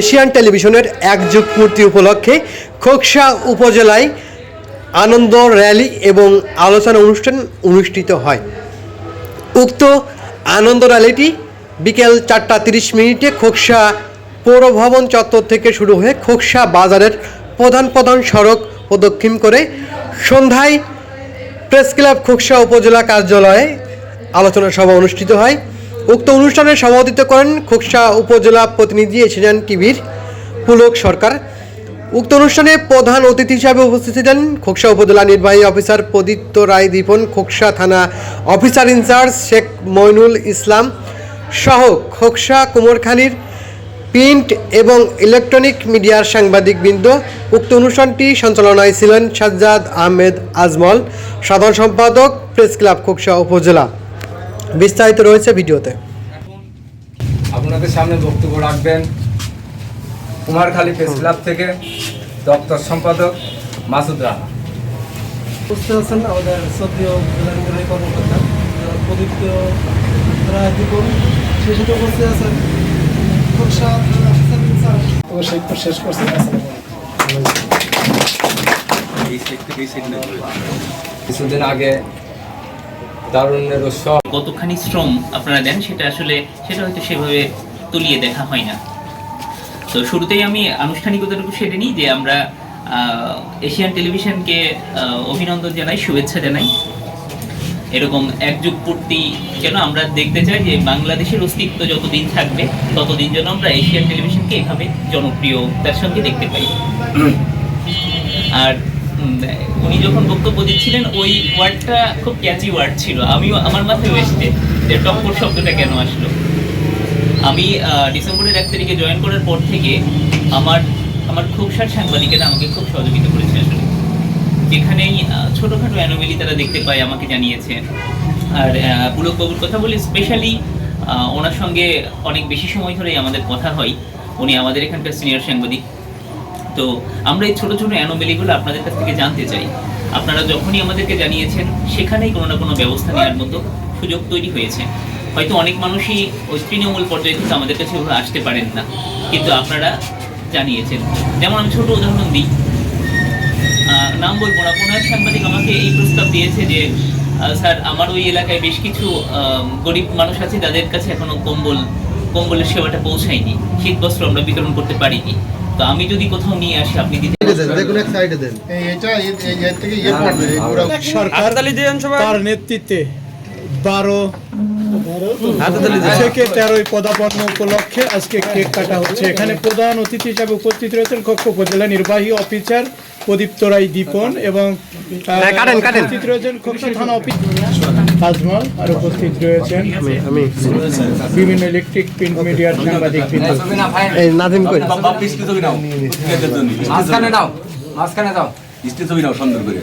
Asian টেলিভিশনের এক যুগ পূর্তি উপলক্ষে খোকসা উপজেলায় আনন্দ র্যালি এবং আলোচনা অনুষ্ঠান অনুষ্ঠিত হয়। উক্ত আনন্দ র্যালিটি বিকেল চারটা তিরিশ মিনিটে খোকসা পৌরভবন চত্বর থেকে শুরু হয়ে খোকসা বাজারের প্রধান প্রধান সড়ক প্রদক্ষিণ করে সন্ধ্যায় প্রেস ক্লাব খোকসা উপজেলা কার্যালয়ে আলোচনা সভা অনুষ্ঠিত হয়। উক্ত অনুষ্ঠানে সভাপতিত্ব করেন খোকসা উপজেলা প্রতিনিধি এশিয়ান টিভির পুলক সরকার। উক্ত অনুষ্ঠানে প্রধান অতিথি হিসাবে উপস্থিত ছিলেন খোকসা উপজেলা নির্বাহী অফিসার প্রদীপ্ত রায় দীপন, খোকসা থানা officer in charge Sheikh Moinul Islam সহ খোকসা কুমোরখালীর প্রিন্ট এবং ইলেকট্রনিক মিডিয়ার সাংবাদিকবৃন্দ। উক্ত অনুষ্ঠানটি সঞ্চালনায় ছিলেন সাজ্জাদ আহমেদ আজমল, সাধারণ সম্পাদক প্রেস ক্লাব খোকসা উপজেলা। বিস্তারিত রয়েছে ভিডিওতে। আপনাদের সামনে বক্তব্য রাখবেন কুমারখালী প্রেস ক্লাব থেকে দপ্তর সম্পাদক মাসুদ রানা। উপস্থিত আছেন আমাদের শ্রদ্ধেয় কর্মকর্তা প্রদীপ্ত রায় দীপন সেই আছেন অবশ্যই শেষ করছেন কিছুদিন আগে উৎসব কতখানি শ্রম আপনারা দেন সেটা আসলে সেটা হয়তো সেভাবে তুলিয়ে দেখা হয় না। তো শুরুতেই আমি আনুষ্ঠানিকতাটুকু সেরে নিই যে আমরা এশিয়ান টেলিভিশনকে অভিনন্দন জানাই, শুভেচ্ছা জানাই। এরকম একযুগ পূর্তি যেন আমরা দেখতে চাই যে বাংলাদেশের অস্তিত্ব যতদিন থাকবে, ততদিন যেন আমরা এশিয়ান টেলিভিশনকে এভাবে জনপ্রিয়তার সঙ্গে দেখতে পাই। আর উনি যখন বক্তব্য দিচ্ছিলেন ওই ওয়ার্ডটা খুব ক্যাচি ওয়ার্ড ছিল। আমিও আমার মাথায় এসছে যে টপ্পর শব্দটা কেন আসলো। আমি ডিসেম্বরের এক তারিখে জয়েন করার পর থেকে আমার আমার খুব সার সাংবাদিকেরা আমাকে খুব সহযোগিতা করেছে আসলে। যেখানেই ছোটখাটো অ্যানোমেলি তারা দেখতে পায় আমাকে জানিয়েছে। আর আহ, পুলক বাবুর কথা বলি স্পেশালি ওনার সঙ্গে অনেক বেশি সময় ধরেই আমাদের কথা হয়। উনি আমাদের এখানকার সিনিয়র সাংবাদিক। তো আমরা এই ছোট ছোট অ্যানোমেলিগুলো আপনাদের কাছ থেকে জানতে চাই। আপনারা যখনই আমাদেরকে জানিয়েছেন, সেখানেই কোনো না কোনো ব্যবস্থা নেওয়ার মতো সুযোগ তৈরি হয়েছে। হয়তো অনেক মানুষই ওই তৃণমূল পর্যায়ে থেকে আমাদের কাছে ওভাবে আসতে পারেন না। কিন্তু আপনারা জানিয়েছেন। যেমন আমি ছোট উদাহরণ দিই। নাম বলব না। কোনো এক সাংবাদিক আমাকে এই প্রস্তাব দিয়েছে যে স্যার, আমার ওই এলাকায় বেশ কিছু গরিব মানুষ আছে, যাদের কাছে এখনও কম্বল, কম্বলের সেবাটা পৌঁছায়নি। শীত বস্ত্র আমরা বিতরণ করতে পারিনি। তো আমি যদি কোথাও নিয়ে আসি আপনি দিতে সরকার তার নেতৃত্বে বারো থেকে তেরোই পদাপন্ন উপলক্ষে আজকে কেক কাটা হচ্ছে। এখানে প্রধান অতিথি হিসাবে উপস্থিত রয়েছেন কক্ষ উপজেলা নির্বাহী অফিসার প্রদীপ্ত রায় দীপন এবং কাটেন। উপস্থিত রয়েছেন থানা অফিস তাজমহল আর উপস্থিত রয়েছেন বিভিন্ন ইলেকট্রিক প্রিন্ট মিডিয়ার সাংবাদিক। কই? মাঝখানে দাও মাঝখানে দাও ছবি নাও সুন্দর করে।